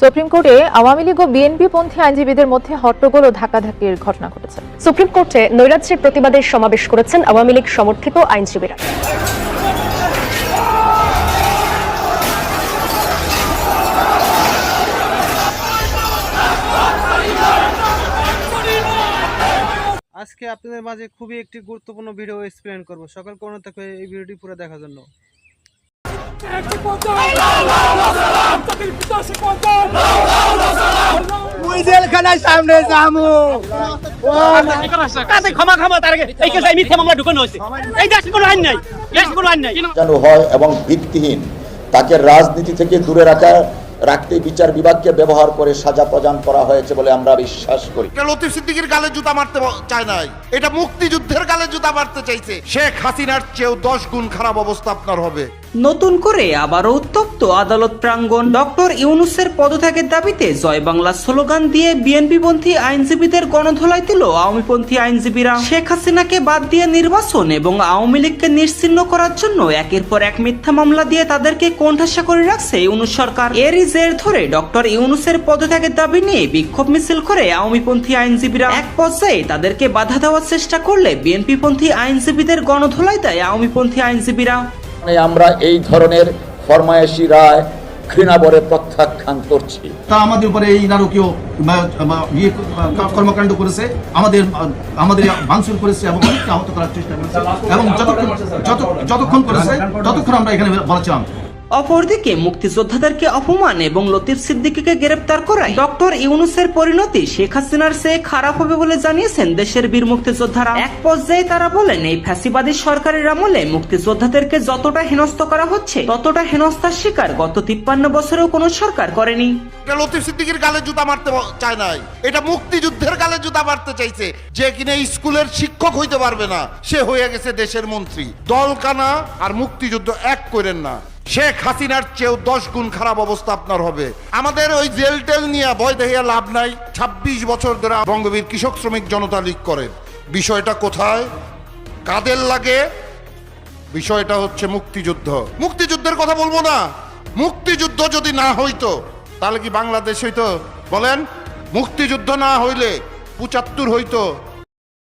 Supreme কোর্টে আওয়ামী লীগ ও BNP পন্থী আইনজীবীদের মধ্যে হট্টগোল ও ধাক্কাধাক্কির ঘটনা ঘটেছে। সুপ্রিম কোর্টে নৈরাজ্যের প্রতিবাদে সমাবেশ করেছেন আওয়ামী লীগ সমর্থিত আইনজীবীরা। আজকে আপনাদের মাঝে খুবই একটি গুরুত্বপূর্ণ ভিডিও এক্সপ্লেন করব। সকল কোনো থেকে এই ভিডিওটি পুরো দেখার জন্য। জেলখানায় সামনে যামু কাছে ক্ষমা ক্ষমা তার আগে। এই কেসে মিথ্যা মামলা ঢুকানো হয়েছে। এই দেশে কোনো আইন নাই দেশে কোনো আইন নাই। যেন হয় এবং ভিত্তিহীন তাকে রাজনীতি থেকে দূরে রাখা রাখতে বিচার বিভাগকে ব্যবহার করে সাজা প্রদান করা হয়েছে বলে আমরা বিশ্বাস করি। এটা লতিফ সিদ্দিকির গালে জুতা মারতে চায় নাই। এটা মুক্তিযুদ্ধের গালে জুতা মারতে চাইছে। শেখ হাসিনার চেয়েও দশ গুণ খারাপ অবস্থা আপনার হবে। নতুন করে আবারও উত্তপ্ত আদালত প্রাঙ্গণ। ডক্টর ইউনুসের পদত্যাগের দাবিতে জয় বাংলা স্লোগান দিয়ে বিএনপিপন্থী আইনজীবীদের গণধোলাই দিল আওয়ামীপন্থী আইনজীবীরা। শেখ হাসিনাকে বাদ দিয়ে নির্বাচন এবং আওয়ামী লীগকে নিশ্চিহ্ন করার জন্য একের পর এক মিথ্যা মামলা দিয়ে তাদেরকে কোণঠাসা করে রাখছে ইউনুস সরকার। এরই জের ধরে ডক্টর ইউনুসের পদত্যাগের দাবি নিয়ে বিক্ষোভ মিছিল করে আওয়ামীপন্থী আইনজীবীরা। এক পর্যায়ে তাদেরকে বাধা দেওয়ার চেষ্টা করলে বিএনপিপন্থী আইনজীবীদের গণধোলাই দেয় আওয়ামীপন্থী আইনজীবীরা। আমরা এই ধরনের ফরমায়েশি রায় ঘৃণাবরে প্রত্যাখ্যান করছি। তা আমাদের উপরে এই নারকীয় ইয়ে কর্মকাণ্ড করেছে, আমাদের আমাদের ভাঙচুর করেছে এবং অনেককে আহত করার চেষ্টা করেছে এবং যতক্ষণ যতক্ষণ করেছে, ততক্ষণ আমরা এখানে বলেছিলাম। অপরদিকে মুক্তিযোদ্ধাদেরকে অপমান এবং লতিফ সিদ্দিকীকে গ্রেপ্তার করায় ডক্টর ইউনুসের পরিণতি শেখ হাসিনার চেয়ে খারাপ হবে বলে জানিয়েছেন দেশের বীর মুক্তিযোদ্ধারা। এক পর্যায়ে তারা বলেন, এই ফ্যাসিবাদী সরকারের আমলে মুক্তিযোদ্ধাদেরকে যতটা হেনস্থ করা হচ্ছে, ততটা হেনস্থার শিকার গত তিপ্পান্ন বছরেও কোনো সরকার করেনি। এটা লতিফ সিদ্দিকির গালে জুতা মারতে চায় নাই। এটা মুক্তিযুদ্ধের গালে জুতা মারতে চাইছে, যে কিনা স্কুলের শিক্ষক হইতে পারবে না। সে হয়ে গেছে দেশের মন্ত্রী। দলকানা আর মুক্তিযুদ্ধ এক করেন না। শেখ হাসিনার চেয়েও দশ গুণ খারাপ অবস্থা আপনার হবে। আমাদের ওই জেল টেল নিয়ে ভয় দেখিয়ে লাভ নাই। ২৬ বছর ধরে বঙ্গবীর কৃষক শ্রমিক জনতা লীগ করেন বিষয়টা কোথায়? কাদের লাগে? বিষয়টা হচ্ছে মুক্তিযুদ্ধ। মুক্তিযুদ্ধের কথা বলব না। মুক্তিযুদ্ধ যদি না হইতো, তাহলে কি বাংলাদেশ হইতো? বলেন, মুক্তিযুদ্ধ না হইলে পঁচাত্তর হইতো।